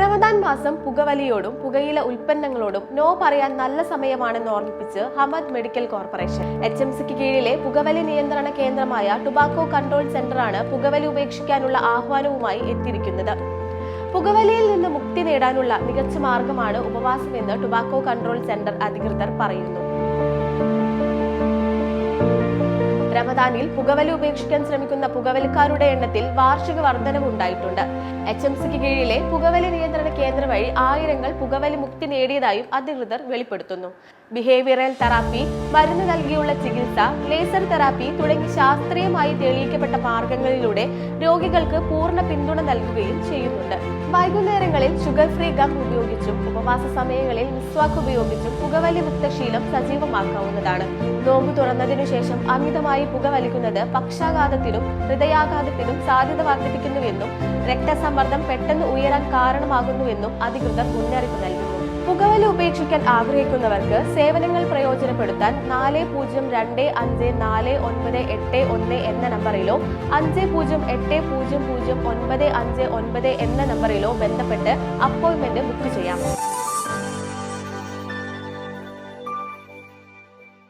റമദാൻ മാസം പുകവലിയോടും പുകയില ഉൽപ്പന്നങ്ങളോടും നോ പറയാൻ നല്ല സമയമാണെന്ന് ഓർമ്മിപ്പിച്ച് Hamad medical corporation. H M സിക്ക് കീഴിലെ പുകവലി നിയന്ത്രണ കേന്ദ്രമായ ടുബാക്കോ കൺട്രോൾ സെന്ററാണ് പുകവലി ഉപേക്ഷിക്കാനുള്ള ആഹ്വാനവുമായി എത്തിയിരിക്കുന്നത്. പുകവലിയിൽ നിന്ന് മുക്തി നേടാനുള്ള മികച്ച മാർഗമാണ് ഉപവാസമെന്ന് ടുബാക്കോ കൺട്രോൾ സെന്റർ അധികൃതർ പറയുന്നു. റമദാനിൽ പുകവലി ഉപേക്ഷിക്കാൻ ശ്രമിക്കുന്ന പുകവലിക്കാരുടെ എണ്ണത്തിൽ വാർഷിക വർധനവുണ്ടായിട്ടുണ്ട് എച്ച് എം സിക്ക് കീഴിലെ പുകവലി നിയന്ത്രണ കേന്ദ്രം വഴി ആയിരങ്ങൾ പുകവലി മുക്തി നേടിയതായും അധികൃതർ വെളിപ്പെടുത്തുന്നു. ബിഹേവിയറൽ തെറാപ്പി മരുന്ന് നൽകിയുള്ള ചികിത്സ ലേസർ തെറാപ്പി തുടങ്ങി ശാസ്ത്രീയമായി തെളിയിക്കപ്പെട്ട മാർഗങ്ങളിലൂടെ രോഗികൾക്ക് പൂർണ പിന്തുണ നൽകുകയും ചെയ്യുന്നുണ്ട്. വൈകുന്നേരങ്ങളിൽ ഷുഗർ ഫ്രീ ഗം ഉപയോഗിച്ചും ഉപവാസ സമയങ്ങളിൽ മിസ്വാക്ക് ഉപയോഗിച്ചും പുകവലി മുക്ത സജീവമാക്കാവുന്നതാണ്. നോമ്പ് തുറന്നതിനു ശേഷം അമിതമായി പുകവലിക്കുന്നത് പക്ഷാഘാതത്തിനും ഹൃദയാഘാതത്തിനും സാധ്യത വർദ്ധിപ്പിക്കുന്നുവെന്നും രക്തസമ്മർദ്ദം പെട്ടെന്ന് ഉയരാൻ കാരണമാകുന്നുവെന്നും അധികൃതർ മുന്നറിയിപ്പ് നൽകുന്നു പുകവലി ഉപേക്ഷിക്കാൻ ആഗ്രഹിക്കുന്നവർക്ക് സേവനങ്ങൾ പ്രയോജനപ്പെടുത്താൻ നാല് പൂജ്യം രണ്ട് അഞ്ച് നാല് ഒൻപത് എട്ട് ഒന്ന് എന്ന നമ്പറിലോ അഞ്ച് പൂജ്യം എട്ട് പൂജ്യം പൂജ്യം ഒൻപത് അഞ്ച് ഒൻപത് എന്ന നമ്പറിലോ ബന്ധപ്പെട്ട് അപ്പോൾ